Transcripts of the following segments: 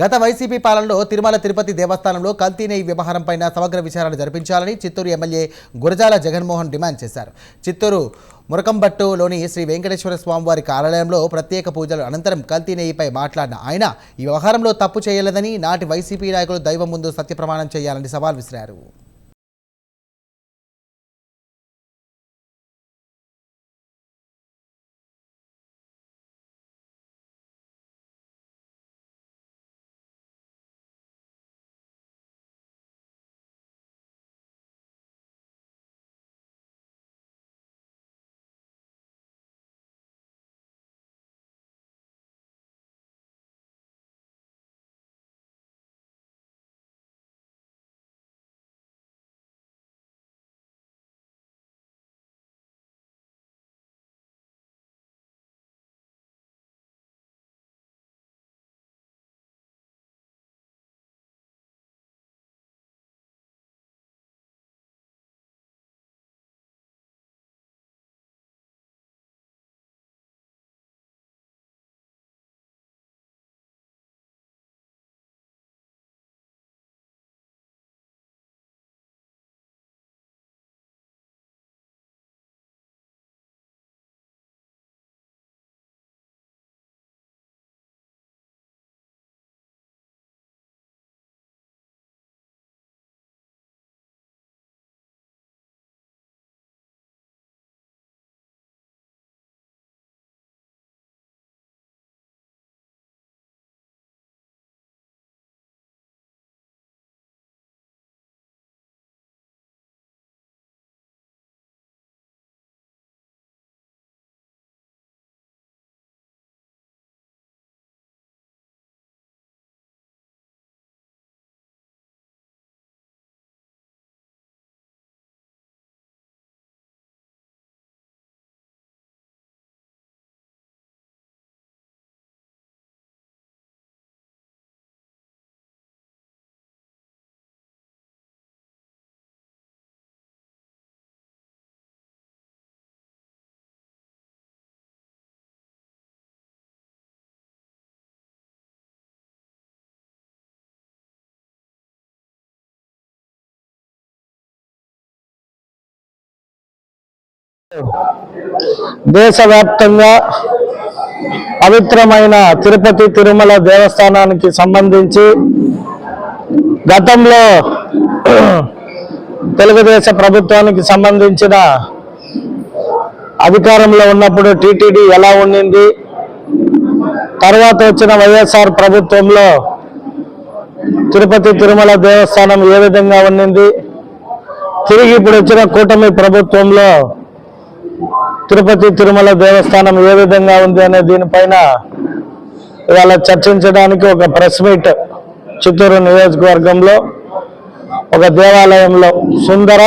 గత వైసీపీ పాలనలో తిరుమల తిరుపతి దేవస్థానంలో కల్తీ వ్యవహారంపైన వ్యవహారంపై సమగ్ర విచారణ జరిపించాలని చిత్తూరు ఎమ్మెల్యే గురజాల జగన్మోహన్ డిమాండ్ చేశారు. చిత్తూరు మురకంబట్టులోని శ్రీ వెంకటేశ్వర స్వామివారి కార్యాలయంలో ప్రత్యేక పూజలు అనంతరం కల్తీనేయిపై మాట్లాడిన ఆయన ఈ వ్యవహారంలో తప్పు చేయలేదని నాటి వైసీపీ నాయకులు దైవం ముందు సత్యప్రమాణం చేయాలని సవాల్ విసిరారు. దేశవ్యాప్తంగా పవిత్రమైన తిరుపతి తిరుమల దేవస్థానానికి సంబంధించి గతంలో తెలుగుదేశం ప్రభుత్వానికి సంబంధించిన అధికారంలో ఉన్నప్పుడు టీటీడీ ఎలా ఉండింది తర్వాత వచ్చిన వైఎస్ఆర్ ప్రభుత్వంలో తిరుపతి తిరుమల దేవస్థానం ఏ విధంగా ఉండింది తిరిగి ఇప్పుడు వచ్చిన కూటమి ప్రభుత్వంలో తిరుపతి తిరుమల దేవస్థానం ఏ విధంగా ఉంది అనే దీనిపైన ఇవాళ చర్చించడానికి ఒక ప్రెస్ మీట్ చిత్తూరు నియోజకవర్గంలో ఒక దేవాలయంలో సుందర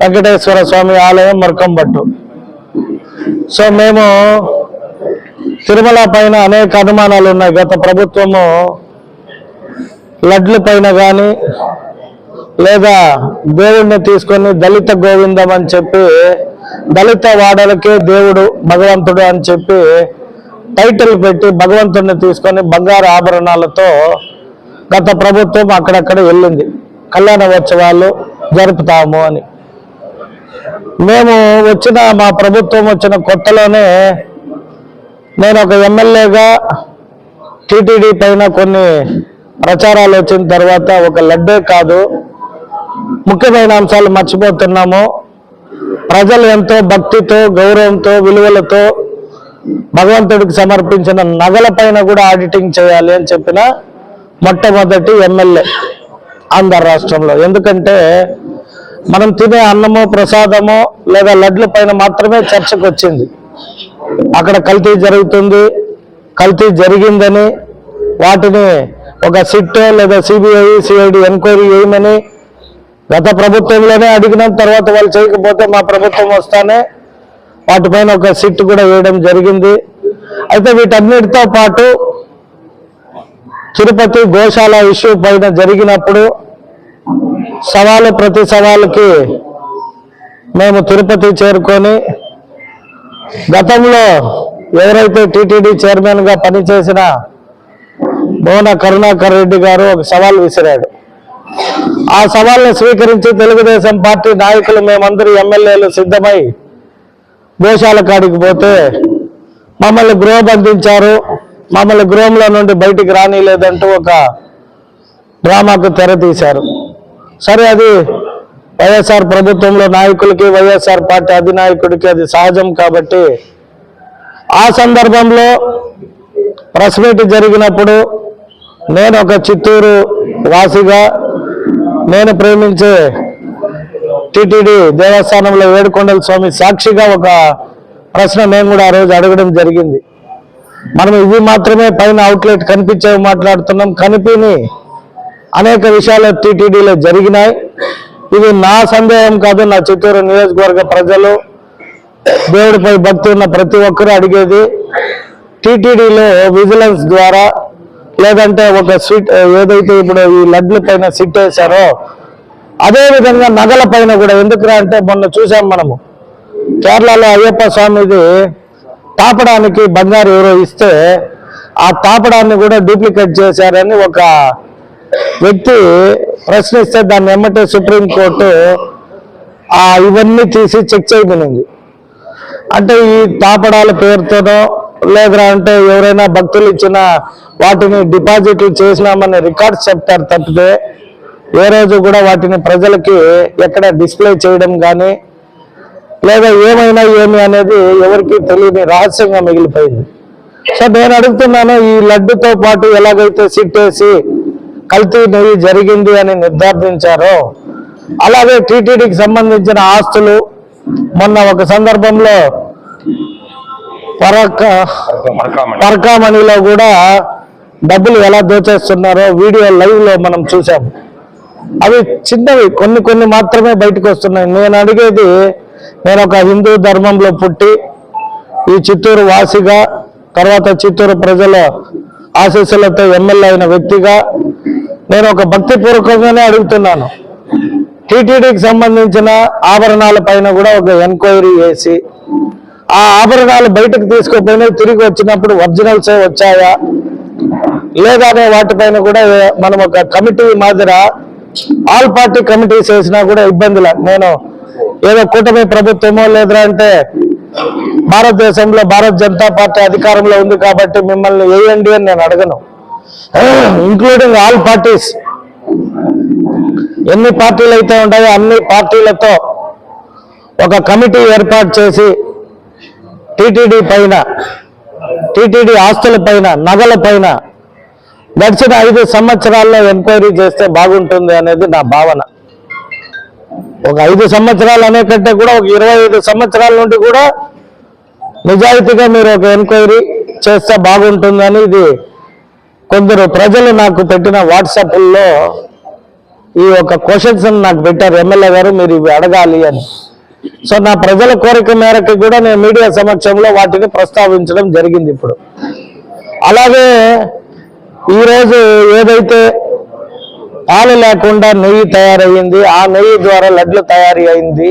వెంకటేశ్వర స్వామి ఆలయం మర్కంబట్టు. సో మేము తిరుమల పైన అనేక అనుమానాలు ఉన్నాయి. గత ప్రభుత్వము లడ్ల పైన కానీ లేదా దేవుణ్ణి తీసుకొని దళిత గోవిందం అని చెప్పి దళిత వాడలకే దేవుడు భగవంతుడు అని చెప్పి టైటిల్ పెట్టి భగవంతుడిని తీసుకొని బంగారు ఆభరణాలతో గత ప్రభుత్వం అక్కడక్కడ వెళ్ళింది. కళ్యాణ ఉత్సవాలు జరుపుతాము అని. మేము వచ్చిన మా ప్రభుత్వం వచ్చిన కొత్తలోనే నేను ఒక ఎమ్మెల్యేగా టీటీడీ పైన కొన్ని ప్రచారాలు వచ్చిన తర్వాత ఒక లడ్డే కాదు ముఖ్యమైన అంశాలు మర్చిపోతున్నాము. ప్రజలు ఎంతో భక్తితో గౌరవంతో విలువలతో భగవంతుడికి సమర్పించిన నగల పైన కూడా ఆడిటింగ్ చేయాలి అని చెప్పిన మొట్టమొదటి ఎమ్మెల్యే ఆంధ్ర రాష్ట్రంలో. ఎందుకంటే మనం తినే అన్నమో ప్రసాదమో లేదా లడ్ల పైన మాత్రమే చర్చకు వచ్చింది. అక్కడ కల్తీ జరుగుతుంది కల్తీ జరిగిందని వాటిని ఒక సిట్ లేదా సిబిఐ సిఐడి ఎంక్వైరీ చేయమని గత ప్రభుత్వంలోనే అడిగినాం తర్వాత వాళ్ళు చేయకపోతే మా ప్రభుత్వం వస్తానే. వాటిపైన ఒక సిట్ కూడా వేయడం జరిగింది. అయితే వీటన్నిటితో పాటు తిరుపతి గోశాల ఇష్యూ పైన జరిగినప్పుడు సవాలు ప్రతి సవాలుకి మేము తిరుపతి చేరుకొని గతంలో ఎవరైతే టీటీడీ చైర్మన్గా పనిచేసిన భువన కరుణాకర్ రెడ్డి గారు ఒక సవాల్ విసిరాడు. ఆ సవాల్ని స్వీకరించి తెలుగుదేశం పార్టీ నాయకులు మేమందరూ ఎమ్మెల్యేలు సిద్ధమై గోశాల కాడికి పోతే మమ్మల్ని గృహ బంధించారు. మమ్మల్ని గృహంలో నుండి బయటికి రానిలేదంటూ ఒక డ్రామాకు తెర తీశారు సరే అది వైఎస్ఆర్ ప్రభుత్వంలో నాయకులకి వైఎస్ఆర్ పార్టీ అధినాయకుడికి అది సహజం కాబట్టి ఆ సందర్భంలో ప్రెస్ మీట్ జరిగినప్పుడు నేను ఒక చిత్తూరు వాసిగా నేను ప్రేమించే టిటిడి దేవస్థానంలో ఏడుకొండల స్వామి సాక్షిగా ఒక ప్రశ్న నేను కూడా ఆ రోజు అడగడం జరిగింది. మనం ఇవి మాత్రమే పైన అవుట్లెట్ కనిపించేవి మాట్లాడుతున్నాం. కనిపిని అనేక విషయాలు టీటీడీలో జరిగినాయి. ఇది నా సందేహం కాదు నా చిత్తూరు నియోజకవర్గ ప్రజలు దేవుడిపై భక్తి ఉన్న ప్రతి ఒక్కరూ అడిగేది. టీటీడీలో విజిలెన్స్ ద్వారా లేదంటే ఒక స్వీట్ ఏదైతే ఇప్పుడు ఈ లడ్ల పైన సిట్ వేశారో అదేవిధంగా నగల పైన కూడా ఎందుకురా అంటే మొన్న చూసాం మనము. కేరళలో అయ్యప్ప స్వామిది తాపడానికి బంగారు ఎవరో ఇస్తే ఆ తాపడాన్ని కూడా డూప్లికేట్ చేశారని ఒక వ్యక్తి ప్రశ్నిస్తే దాన్ని ఎమ్మటే సుప్రీంకోర్టు ఆ ఇవన్నీ తీసి చెక్ చేయమనింది. అంటే ఈ తాపడాల పేరుతోనో లేదా అంటే ఎవరైనా భక్తులు ఇచ్చిన వాటిని డిపాజిట్లు చేసినామని రికార్డ్స్ చెప్తారు తప్పితే ఏ రోజు కూడా వాటిని ప్రజలకి ఎక్కడ డిస్ప్లే చేయడం కానీ లేదా ఏమైనా ఏమి అనేది ఎవరికి తెలియని రహస్యంగా మిగిలిపోయింది. సో నేను అడుగుతున్నాను ఈ లడ్డుతో పాటు ఎలాగైతే సిట్టేసి కల్తీ నెయ్యి జరిగింది అని నిర్ధారించారో అలాగే టీటీడీకి సంబంధించిన ఆస్తులు మొన్న ఒక సందర్భంలో పరక పరకామణిలో కూడా డబ్బులు ఎలా దోచేస్తున్నారో వీడియో లైవ్లో మనం చూసాం అవి చిన్నవి కొన్ని కొన్ని మాత్రమే బయటకు వస్తున్నాయి. నేను అడిగేది నేను ఒక హిందూ ధర్మంలో పుట్టి ఈ చిత్తూరు వాసిగా తర్వాత చిత్తూరు ప్రజల ఆశీస్సులతో ఎమ్మెల్యే అయిన వ్యక్తిగా నేను ఒక భక్తిపూర్వకంగానే అడుగుతున్నాను. టీటీడీకి సంబంధించిన ఆభరణాల పైన కూడా ఒక ఎంక్వైరీ చేసి ఆ ఆభరణాలు బయటకు తీసుకోకపోయినా తిరిగి వచ్చినప్పుడు ఒరిజినల్సే వచ్చాయా? లేదానే వాటిపైన కూడా మనం ఒక కమిటీ మాదిర ఆల్ పార్టీ కమిటీస్ వేసినా కూడా ఇబ్బందులే. నేను ఏదో కూటమి ప్రభుత్వమో లేదా అంటే భారతదేశంలో భారత జనతా పార్టీ అధికారంలో ఉంది కాబట్టి మిమ్మల్ని వేయండి అని నేను అడగను. ఇంక్లూడింగ్ ఆల్ పార్టీస్ ఎన్ని పార్టీలు అయితే ఉంటాయో అన్ని పార్టీలతో ఒక కమిటీ ఏర్పాటు చేసి టిటిడి పైన టిటిడి ఆస్తుల పైన నగల పైన గడిచిన ఐదు సంవత్సరాల్లో ఎంక్వైరీ చేస్తే బాగుంటుంది అనేది నా భావన. ఒక ఐదు సంవత్సరాలు అనే కంటే కూడా ఒక ఇరవై ఐదు సంవత్సరాల నుండి కూడా నిజాయితీగా మీరు ఒక ఎంక్వైరీ చేస్తే బాగుంటుందని ఇది కొందరు ప్రజలు నాకు పెట్టిన వాట్సాప్లో ఈ యొక్క క్వశ్చన్స్ నాకు పెట్టారు. ఎమ్మెల్యే గారు మీరు ఇవి అడగాలి అని. సో నా ప్రజల కోరిక మేరకు కూడా నేను మీడియా సమక్షంలో వాటిని ప్రస్తావించడం జరిగింది ఇప్పుడు. అలాగే ఈరోజు ఏదైతే పాలు లేకుండా నెయ్యి తయారయ్యింది ఆ నెయ్యి ద్వారా లడ్లు తయారీ అయింది.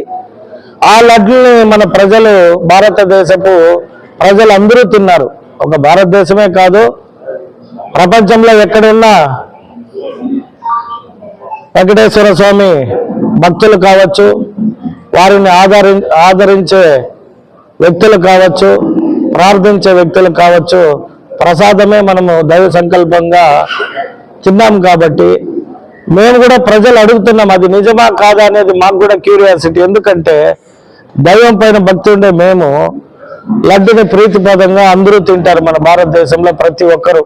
ఆ లడ్లని మన ప్రజలు భారతదేశపు ప్రజలు అందరూ తిన్నారు. ఒక భారతదేశమే కాదు ప్రపంచంలో ఎక్కడున్నా వెంకటేశ్వర స్వామి భక్తులు కావచ్చు వారిని ఆదరి ఆదరించే వ్యక్తులు కావచ్చు ప్రార్థించే వ్యక్తులు కావచ్చు ప్రసాదమే మనము దైవ సంకల్పంగా తిన్నాం కాబట్టి మేము కూడా ప్రజలు అడుగుతున్నాం అది నిజమా కాదా అనేది మాకు కూడా క్యూరియాసిటీ. ఎందుకంటే దైవం పైన భక్తి ఉండే మేము లడ్డుని ప్రీతిపదంగా అందరూ తింటారు మన భారతదేశంలో ప్రతి ఒక్కరూ.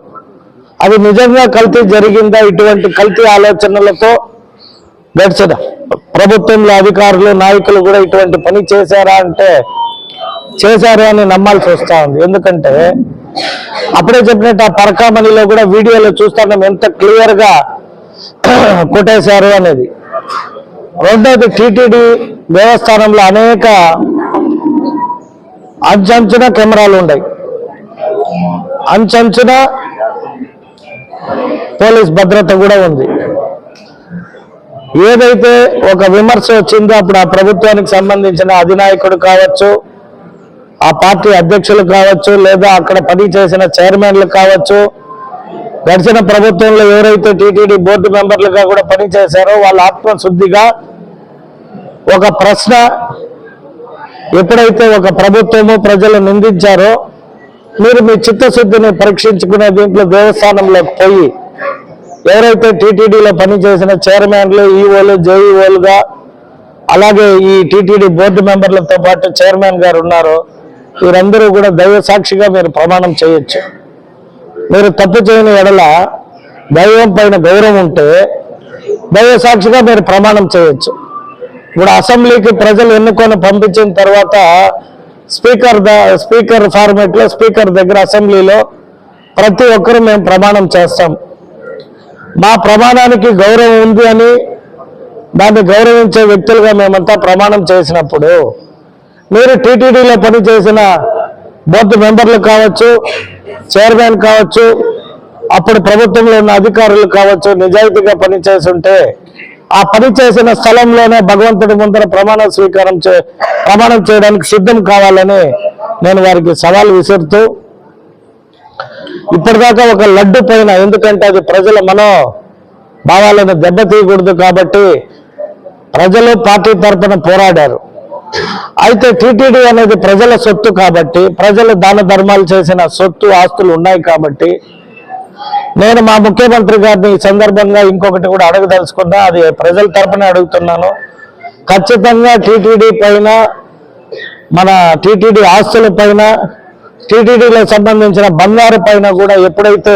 అది నిజంగా కల్తీ జరిగిందా? ఇటువంటి కల్తీ ఆలోచనలతో గడిచిన ప్రభుత్వంలో అధికారులు నాయకులు కూడా ఇటువంటి పని చేశారా అంటే చేశారు అని నమ్మాల్సి వస్తా ఉంది. ఎందుకంటే అప్పుడే చెప్పినట్టు ఆ పరకామణిలో కూడా వీడియోలో చూస్తున్నాం ఎంత క్లియర్గా కొట్టేశారు అనేది. రెండోది టీటీడీ దేవస్థానంలో అనేక అంచంచున కెమెరాలు ఉన్నాయి అంచంచున పోలీస్ భద్రత కూడా ఉంది. ఏదైతే ఒక విమర్శ వచ్చిందో అప్పుడు ఆ ప్రభుత్వానికి సంబంధించిన అధినాయకుడు కావచ్చు ఆ పార్టీ అధ్యక్షులు కావచ్చు లేదా అక్కడ పని చేసిన చైర్మన్లు కావచ్చు గడిచిన ప్రభుత్వంలో ఎవరైతే టీటీడీ బోర్డు మెంబర్లుగా కూడా పనిచేశారో వాళ్ళ ఆత్మశుద్ధిగా ఒక ప్రశ్న ఎప్పుడైతే ఒక ప్రభుత్వము ప్రజలు నిందించారో మీరు మీ చిత్తశుద్ధిని పరీక్షించుకునే దీంట్లో దేవస్థానంలోకి పోయి ఎవరైతే టీటీడీలో పనిచేసిన చైర్మన్లు ఈఓలు జేఈఓలుగా అలాగే ఈ టీటీడీ బోర్డు మెంబర్లతో పాటు చైర్మన్ గారు ఉన్నారో వీరందరూ కూడా దైవ సాక్షిగా మీరు ప్రమాణం చేయొచ్చు. మీరు తప్పు చేయని ఎడల దైవం పైన గౌరవం ఉంటే దైవ సాక్షిగా మీరు ప్రమాణం చేయొచ్చు. ఇప్పుడు అసెంబ్లీకి ప్రజలు ఎన్నుకొని పంపించిన తర్వాత స్పీకర్ ద స్పీకర్ ఫార్మేట్లో స్పీకర్ దగ్గర అసెంబ్లీలో ప్రతి ఒక్కరూ మేము ప్రమాణం చేస్తాం. మా ప్రమాణానికి గౌరవం ఉంది అని దాన్ని గౌరవించే వ్యక్తులుగా మేమంతా ప్రమాణం చేసినప్పుడు మీరు టీటీడీలో పనిచేసిన బోర్డు మెంబర్లు కావచ్చు చైర్మన్ కావచ్చు అప్పుడు ప్రభుత్వంలో ఉన్న అధికారులు కావచ్చు నిజాయితీగా పనిచేస్తుంటే ఆ పని చేసిన స్థలంలోనే భగవంతుడి ముందర ప్రమాణ స్వీకారం చే ప్రమాణం చేయడానికి సిద్ధం కావాలని నేను వారికి సవాల్ విసురుతూ ఇప్పటిదాకా ఒక లడ్డు పైన ఎందుకంటే అది ప్రజల మనో భావాలను దెబ్బతీయకూడదు కాబట్టి ప్రజలు పార్టీ తరపున పోరాడారు. అయితే టీటీడీ అనేది ప్రజల సొత్తు కాబట్టి ప్రజలు దాన ధర్మాలు చేసిన సొత్తు ఆస్తులు ఉన్నాయి కాబట్టి నేను మా ముఖ్యమంత్రి గారిని ఈ సందర్భంగా ఇంకొకటి కూడా అడగదలుచుకున్నా అది ప్రజల తరఫున అడుగుతున్నాను. ఖచ్చితంగా టీటీడీ పైన మన టీటీడీ ఆస్తుల పైన టీటీడీలో సంబంధించిన బంగారు పైన కూడా ఎప్పుడైతే